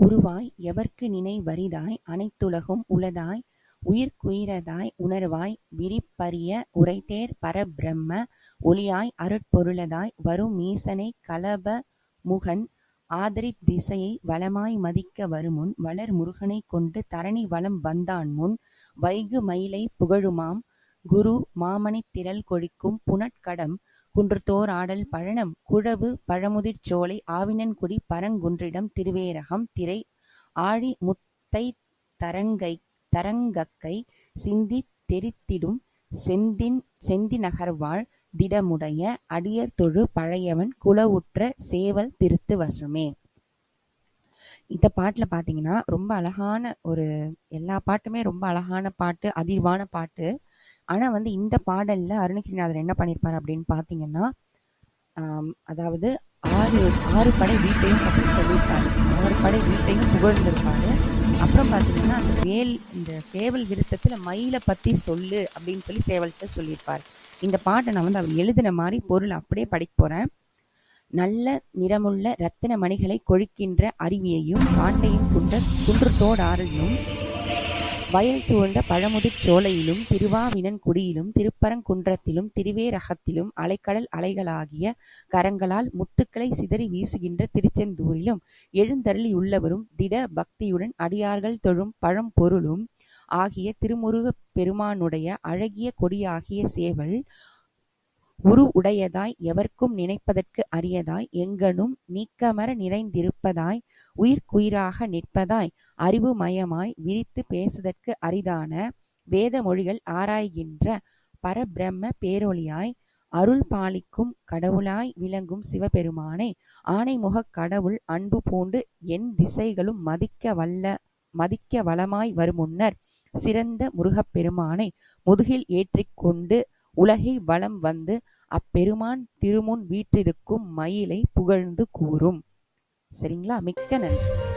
உருவாய் எவர்க்கு நினைவரிதாய் அனைத்துலகும் உளதாய் உயிர்க்குயிரதாய் உணர்வாய் விரிப்பரிய உரைதேர் பரபிரம்ம ஒளியாய் அருட்பொருளதாய் கலப முகன் ஆதரித் திசையை வளமாய் மதிக்க வருமுன் வளர் முருகனைக் கொண்டு தரணி வளம் வந்தான் முன் வைகு மயிலை புகழுமாம் குரு மாமணித் திரள் கொழிக்கும் புனட்கடம் குன்றுத்தோர் ஆடல் பழனம் குழவு பழமுதிர்ச் சோலை ஆவினன்குடி பரங்குன்றிடம் திருவேரகம் திரை ஆழி முத்தைத் தரங்கக்கை சிந்தித் தெரித்திடும் செந்தி நகர்வாழ் திடமுடைய அடியர் தொழு பழையவன் குலவுற்ற சேவல் திருத்து வசமே. இந்த பாட்டில் பார்த்தீங்கன்னா ரொம்ப அழகான ஒரு எல்லா பாட்டுமே ரொம்ப அழகான பாட்டு அதிர்வான பாட்டு ஆனால் வந்து இந்த பாடலில் அருணகிரிநாதர் என்ன பண்ணியிருப்பார் அப்படின்னு பார்த்தீங்கன்னா அதாவது ஆறு ஆறு படை வீட்டையும் பற்றி சொல்லியிருப்பார். ஆறு படை வீட்டையும் புகழ்ந்திருப்பாரு. அப்புறம் பார்த்தீங்கன்னா அந்த வேல் இந்த சேவல் விருத்தத்தில் மயிலை பற்றி சொல்லு அப்படின்னு சொல்லி சேவல்கிட்ட சொல்லியிருப்பார். இந்த பாட்டை நான் வந்து அவர் எழுதின மாதிரி பொருள் அப்படியே படிக்க போகிறேன் நல்ல நிறமுள்ள ரத்தின மணிகளை கொழிக்கின்ற அருவியையும் காட்டையும் கொண்ட குன்றுத்தோடாறிலும் வயல் சூழ்ந்த பழமுதிர் சோலையிலும் திருவாவினன்குடியிலும் திருப்பரங்குன்றத்திலும் திருவேரகத்திலும் அலைக்கடல் அலைகளாகிய கரங்களால் முத்துக்களை சிதறி வீசுகின்ற திருச்செந்தூரிலும் எழுந்தருளியுள்ளவரும் திட பக்தியுடன் அடியார்கள் தொழும் பழம்பொருளும் ஆகிய திருமுருகப் பெருமானுடைய அழகிய கொடியாகிய சேவல் உரு உடையதாய் எவர்க்கும் நினைப்பதற்கு அரியதாய் எங்கணும் நீக்கமற நிறைந்திருப்பதாய் உயிர்க்குயிராக நிற்பதாய் அறிவு மயமாய் விரித்துப் பேசுதற்கு அரிதான வேத மொழிகள் ஆராய்கின்ற பரபிரம்ம பேரொளியாய் அருள் பாலிக்கும் கடவுளாய் விளங்கும் சிவபெருமானே ஆனைமுகக் கடவுள் அன்பு பூண்டு என் திசைகளும் மதிக்க வல்ல மதிக்க வளமாய் வருமுன்னர் சிறந்த முருகப்பெருமானை முதுகில் ஏற்றிக்கொண்டு உலகை வலம் வந்து அப்பெருமான் திருமுன் வீற்றிருக்கும் மயிலை புகழ்ந்து கூறும். சரிங்களா? மிக்க நன்றி.